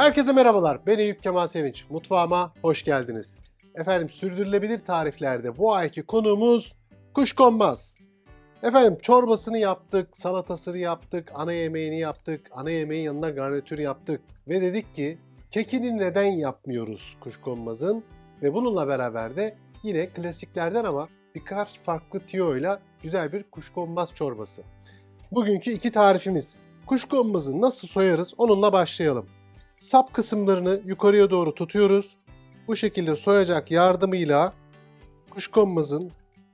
Herkese merhabalar. Ben Eyüp Kemal Sevinç. Mutfağıma hoş geldiniz. Efendim sürdürülebilir tariflerde bu ayki konuğumuz kuşkonmaz. Efendim çorbasını yaptık, salatasını yaptık, ana yemeğini yaptık, ana yemeğin yanına garnitür yaptık. Ve dedik ki kekini neden yapmıyoruz kuşkonmazın? Ve bununla beraber de yine klasiklerden ama birkaç farklı tiyoyla güzel bir kuşkonmaz çorbası. Bugünkü iki tarifimiz. Kuşkonmazı nasıl soyarız onunla başlayalım. Sap kısımlarını yukarıya doğru tutuyoruz. Bu şekilde soyacak yardımıyla kuşkonmazın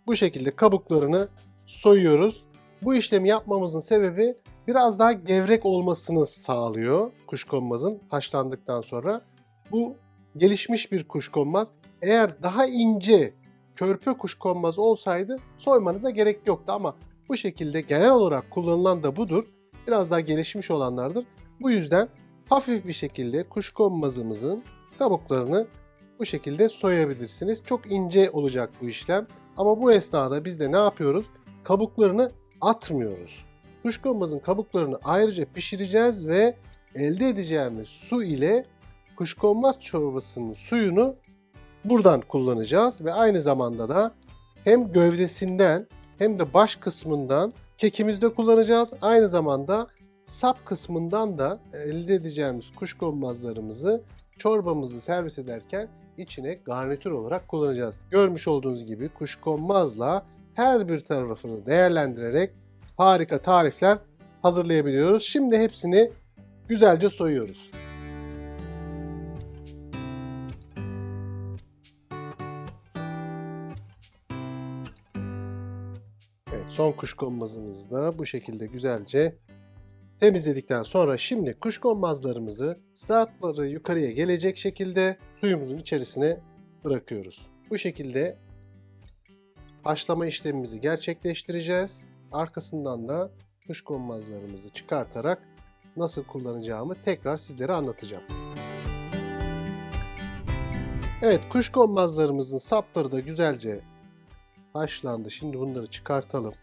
bu şekilde kabuklarını soyuyoruz. Bu işlemi yapmamızın sebebi biraz daha gevrek olmasını sağlıyor kuşkonmazın haşlandıktan sonra. Bu gelişmiş bir kuşkonmaz. Eğer daha ince körpe kuşkonmaz olsaydı soymanıza gerek yoktu ama bu şekilde genel olarak kullanılan da budur. Biraz daha gelişmiş olanlardır. Bu yüzden hafif bir şekilde kuşkonmazımızın kabuklarını bu şekilde soyabilirsiniz. Çok ince olacak bu işlem. Ama bu esnada biz de ne yapıyoruz? Kabuklarını atmıyoruz. Kuşkonmazın kabuklarını ayrıca pişireceğiz ve elde edeceğimiz su ile kuşkonmaz çorbasının suyunu buradan kullanacağız ve aynı zamanda da hem gövdesinden hem de baş kısmından kekimizde kullanacağız. Aynı zamanda sap kısmından da elde edeceğimiz kuşkonmazlarımızı çorbamızı servis ederken içine garnitür olarak kullanacağız. Görmüş olduğunuz gibi kuşkonmazla her bir tarafını değerlendirerek harika tarifler hazırlayabiliyoruz. Şimdi hepsini güzelce soyuyoruz. Evet, son kuşkonmazımızı da bu şekilde güzelce temizledikten sonra şimdi kuşkonmazlarımızı saatleri yukarıya gelecek şekilde suyumuzun içerisine bırakıyoruz. Bu şekilde haşlama işlemimizi gerçekleştireceğiz. Arkasından da kuşkonmazlarımızı çıkartarak nasıl kullanacağımı tekrar sizlere anlatacağım. Evet kuşkonmazlarımızın sapları da güzelce haşlandı. Şimdi bunları çıkartalım.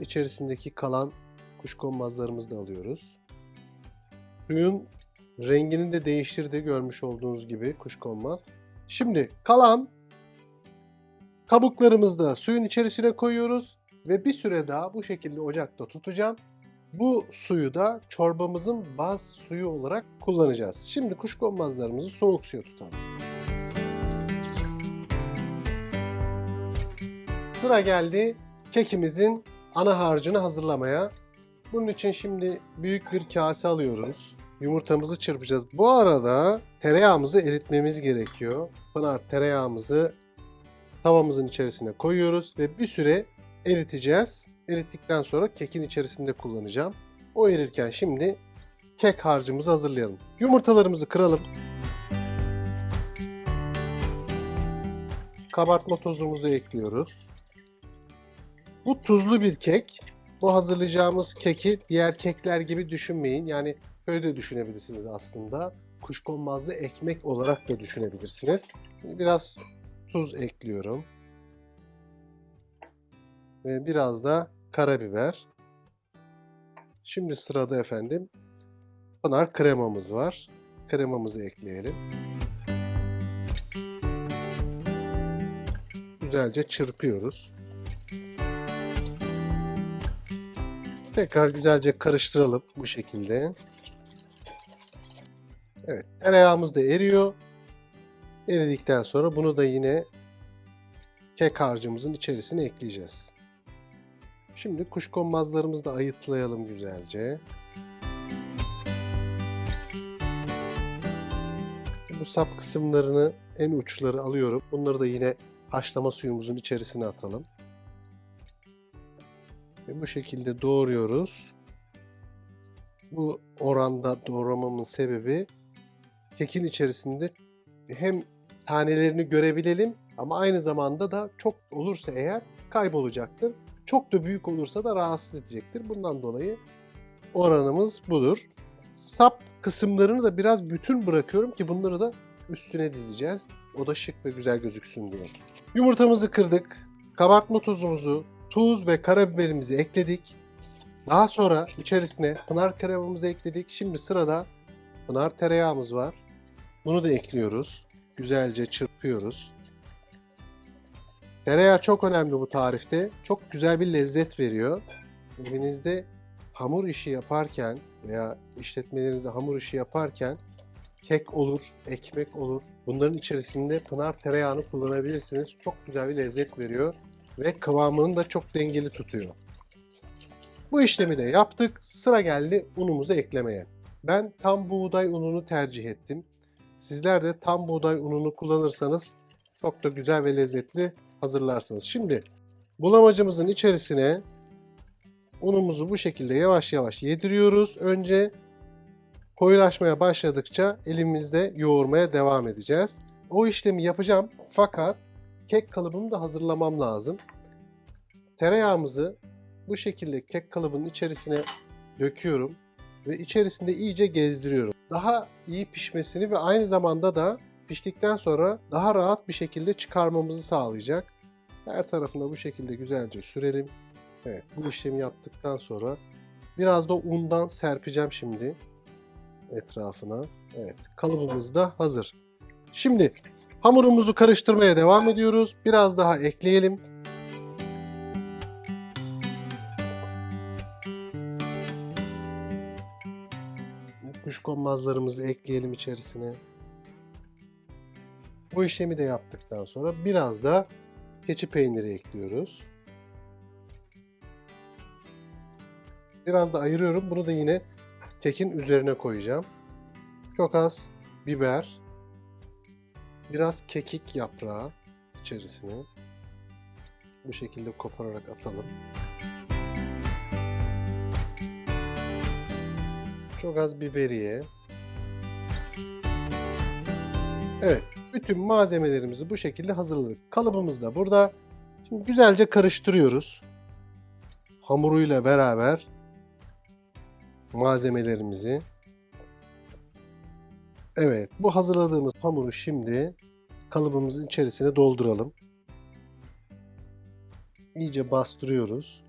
İçerisindeki kalan kuşkonmazlarımızı da alıyoruz. Suyun rengini de değiştirdi görmüş olduğunuz gibi kuşkonmaz. Şimdi kalan kabuklarımızı da suyun içerisine koyuyoruz ve bir süre daha bu şekilde ocakta tutacağım. Bu suyu da çorbamızın baz suyu olarak kullanacağız. Şimdi kuşkonmazlarımızı soğuk suya tutalım. Sıra geldi kekimizin ana harcını hazırlamaya. Bunun için şimdi büyük bir kase alıyoruz. Yumurtamızı çırpacağız. Bu arada tereyağımızı eritmemiz gerekiyor. Pınar tereyağımızı tavamızın içerisine koyuyoruz ve bir süre eriteceğiz. Erittikten sonra kekin içerisinde kullanacağım. O erirken şimdi kek harcımızı hazırlayalım. Yumurtalarımızı kıralım. Kabartma tozumuzu ekliyoruz. Bu tuzlu bir kek. Bu hazırlayacağımız keki diğer kekler gibi düşünmeyin. Yani şöyle de düşünebilirsiniz aslında. Kuşkonmazlı ekmek olarak da düşünebilirsiniz. Biraz tuz ekliyorum. Ve biraz da karabiber. Şimdi sırada efendim pınar kremamız var. Kremamızı ekleyelim. Güzelce çırpıyoruz. Tekrar güzelce karıştıralım bu şekilde. Evet, tereyağımız da eriyor. Eridikten sonra bunu da yine kek harcımızın içerisine ekleyeceğiz. Şimdi kuşkonmazlarımızı da ayıtlayalım güzelce. Bu sap kısımlarını en uçları alıyorum. Bunları da yine haşlama suyumuzun içerisine atalım. Ve bu şekilde doğruyoruz. Bu oranda doğramamın sebebi kekin içerisinde hem tanelerini görebilelim ama aynı zamanda da çok olursa eğer kaybolacaktır. Çok da büyük olursa da rahatsız edecektir. Bundan dolayı oranımız budur. Sap kısımlarını da biraz bütün bırakıyorum ki bunları da üstüne dizeceğiz. O da şık ve güzel gözüksün diye. Yumurtamızı kırdık. Kabartma tozumuzu, tuz ve karabiberimizi ekledik. Daha sonra içerisine pınar kremamızı ekledik. Şimdi sırada pınar tereyağımız var. Bunu da ekliyoruz. Güzelce çırpıyoruz. Tereyağı çok önemli bu tarifte. Çok güzel bir lezzet veriyor. Evinizde hamur işi yaparken veya işletmelerinizde hamur işi yaparken kek olur, ekmek olur. Bunların içerisinde pınar tereyağını kullanabilirsiniz. Çok güzel bir lezzet veriyor ve kıvamını da çok dengeli tutuyor. Bu işlemi de yaptık. Sıra geldi unumuzu eklemeye. Ben tam buğday ununu tercih ettim. Sizler de tam buğday ununu kullanırsanız çok da güzel ve lezzetli hazırlarsınız. Şimdi bulamacımızın içerisine unumuzu bu şekilde yavaş yavaş yediriyoruz. Önce koyulaşmaya başladıkça elimizde yoğurmaya devam edeceğiz. O işlemi yapacağım fakat kek kalıbımı da hazırlamam lazım. Tereyağımızı bu şekilde kek kalıbının içerisine döküyorum ve içerisinde iyice gezdiriyorum. Daha iyi pişmesini ve aynı zamanda da piştikten sonra daha rahat bir şekilde çıkarmamızı sağlayacak. Her tarafına bu şekilde güzelce sürelim. Evet bu işlemi yaptıktan sonra biraz da undan serpeceğim şimdi etrafına. Evet kalıbımız da hazır. Şimdi hamurumuzu karıştırmaya devam ediyoruz. Biraz daha ekleyelim. Kuşkonmazlarımızı ekleyelim içerisine. Bu işlemi de yaptıktan sonra biraz da keçi peyniri ekliyoruz. Biraz da ayırıyorum. Bunu da yine kekin üzerine koyacağım. Çok az biber, biraz kekik yaprağı içerisine bu şekilde kopararak atalım. Çok az biberiye. Evet, bütün malzemelerimizi bu şekilde hazırladık. Kalıbımız da burada. Şimdi güzelce karıştırıyoruz. Hamuruyla beraber malzemelerimizi. Evet, bu hazırladığımız hamuru şimdi kalıbımızın içerisine dolduralım. İyice bastırıyoruz.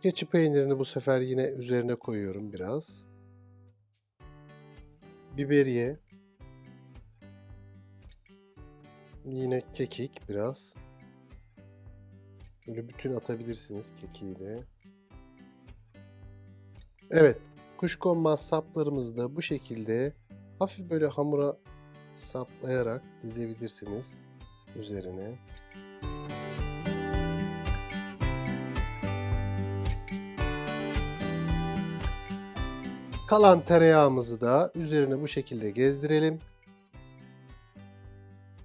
Keçi peynirini bu sefer yine üzerine koyuyorum biraz. Biberiye. Yine kekik biraz. Böyle bütün atabilirsiniz kekiği de. Evet, kuşkonmaz saplarımızı da bu şekilde hafif böyle hamura saplayarak dizebilirsiniz üzerine. Kalan tereyağımızı da üzerine bu şekilde gezdirelim.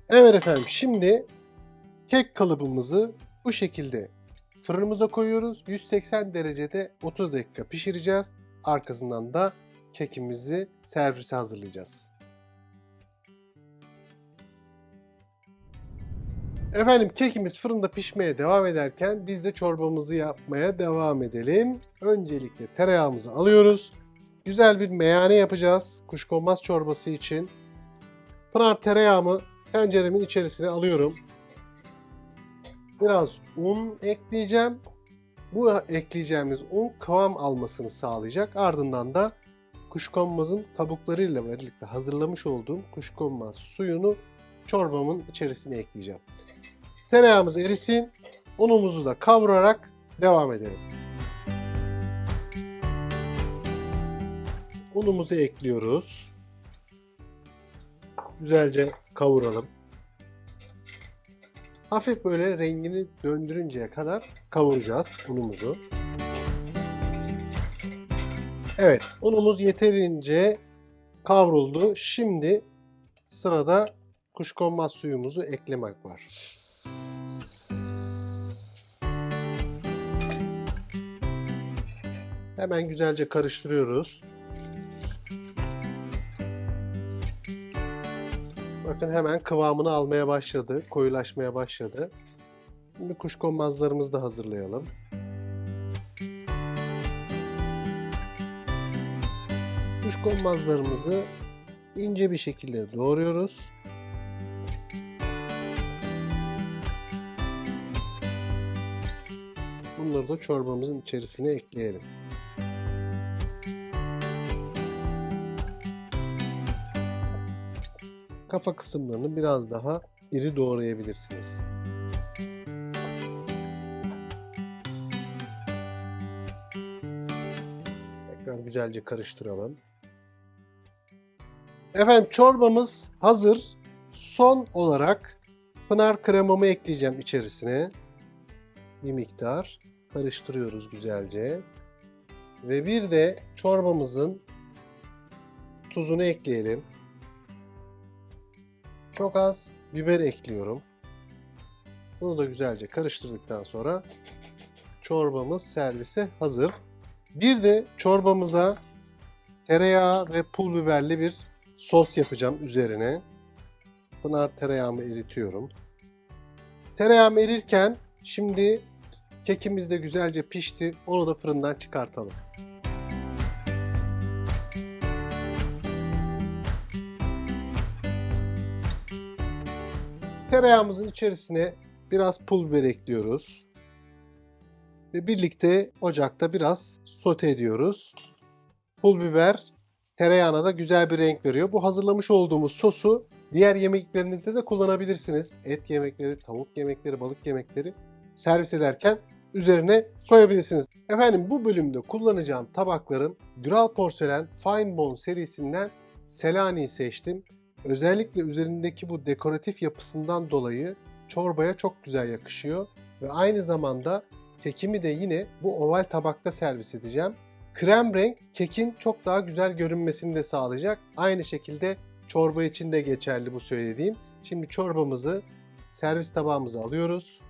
Evet efendim şimdi kek kalıbımızı bu şekilde fırınımıza koyuyoruz. 180 derecede 30 dakika pişireceğiz. Arkasından da kekimizi servise hazırlayacağız. Efendim kekimiz fırında pişmeye devam ederken biz de çorbamızı yapmaya devam edelim. Öncelikle tereyağımızı alıyoruz. Güzel bir meyane yapacağız kuşkonmaz çorbası için. Pınar tereyağımı tenceremin içerisine alıyorum. Biraz un ekleyeceğim. Bu ekleyeceğimiz un kıvam almasını sağlayacak. Ardından da kuşkonmazın kabuklarıyla birlikte hazırlamış olduğum kuşkonmaz suyunu çorbamın içerisine ekleyeceğim. Tereyağımız erisin. Unumuzu da kavurarak devam edelim. Unumuzu ekliyoruz. Güzelce kavuralım. Hafif böyle rengini döndürünceye kadar kavuracağız unumuzu. Evet, unumuz yeterince kavruldu. Şimdi sırada kuşkonmaz suyumuzu eklemek var. Hemen güzelce karıştırıyoruz. Bakın hemen kıvamını almaya başladı, koyulaşmaya başladı. Şimdi kuşkonmazlarımızı da hazırlayalım. Kuşkonmazlarımızı ince bir şekilde doğruyoruz. Bu Bunları da çorbamızın içerisine ekleyelim. Kafa kısımlarını biraz daha iri doğrayabilirsiniz. Tekrar güzelce karıştıralım. Efendim çorbamız hazır. Son olarak pınar kremamı ekleyeceğim içerisine. Bir miktar karıştırıyoruz güzelce. Ve bir de çorbamızın tuzunu ekleyelim. Çok az biber ekliyorum. Bunu da güzelce karıştırdıktan sonra çorbamız servise hazır. Bir de çorbamıza tereyağı ve pul biberli bir sos yapacağım üzerine. Pınar tereyağımı eritiyorum. Tereyağım erirken şimdi kekimiz de güzelce pişti. Onu da fırından çıkartalım. Tereyağımızın içerisine biraz pul biber ekliyoruz. Ve birlikte ocakta biraz sote ediyoruz. Pul biber tereyağına da güzel bir renk veriyor. Bu hazırlamış olduğumuz sosu diğer yemeklerinizde de kullanabilirsiniz. Et yemekleri, tavuk yemekleri, balık yemekleri servis ederken üzerine koyabilirsiniz. Efendim bu bölümde kullanacağım tabaklarım Dural Porselen Fine Bone serisinden Selanik'i seçtim. Özellikle üzerindeki bu dekoratif yapısından dolayı çorbaya çok güzel yakışıyor. Ve aynı zamanda kekimi de yine bu oval tabakta servis edeceğim. Krem renk kekin çok daha güzel görünmesini de sağlayacak. Aynı şekilde çorba için de geçerli bu söylediğim. Şimdi çorbamızı servis tabağımıza alıyoruz.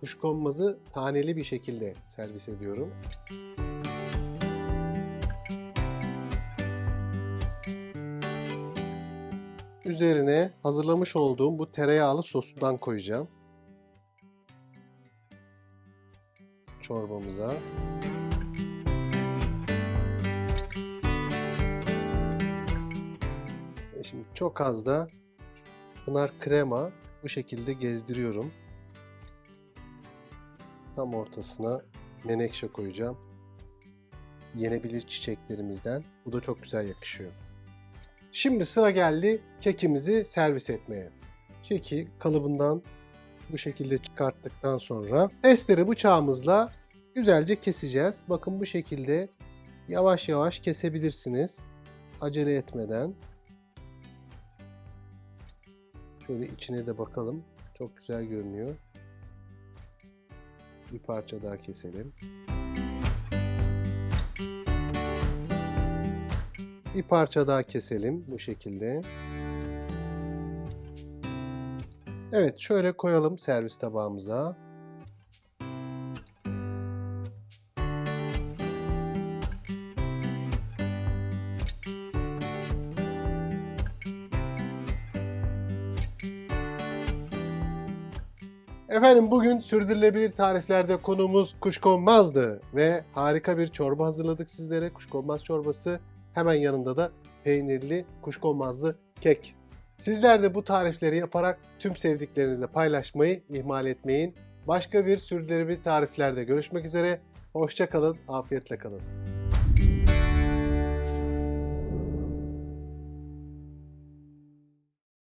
Kuşkonmazı taneli bir şekilde servis ediyorum. Üzerine hazırlamış olduğum bu tereyağlı sosundan koyacağım. Çorbamıza. Şimdi çok az da pınar krema bu şekilde gezdiriyorum. Tam ortasına menekşe koyacağım. Yenebilir çiçeklerimizden. Bu da çok güzel yakışıyor. Şimdi sıra geldi kekimizi servis etmeye. Keki kalıbından bu şekilde çıkarttıktan sonra testere bıçağımızla güzelce keseceğiz. Bakın bu şekilde yavaş yavaş kesebilirsiniz. Acele etmeden. Şöyle içine de bakalım. Çok güzel görünüyor. Bir parça daha keselim. Bir parça daha keselim bu şekilde. Evet şöyle koyalım servis tabağımıza. Efendim bugün sürdürülebilir tariflerde konuğumuz kuşkonmazdı ve harika bir çorba hazırladık sizlere. Kuşkonmaz çorbası hemen yanında da peynirli kuşkonmazlı kek. Sizler de bu tarifleri yaparak tüm sevdiklerinizle paylaşmayı ihmal etmeyin. Başka bir sürdürülebilir tariflerde görüşmek üzere. Hoşça kalın, afiyetle kalın.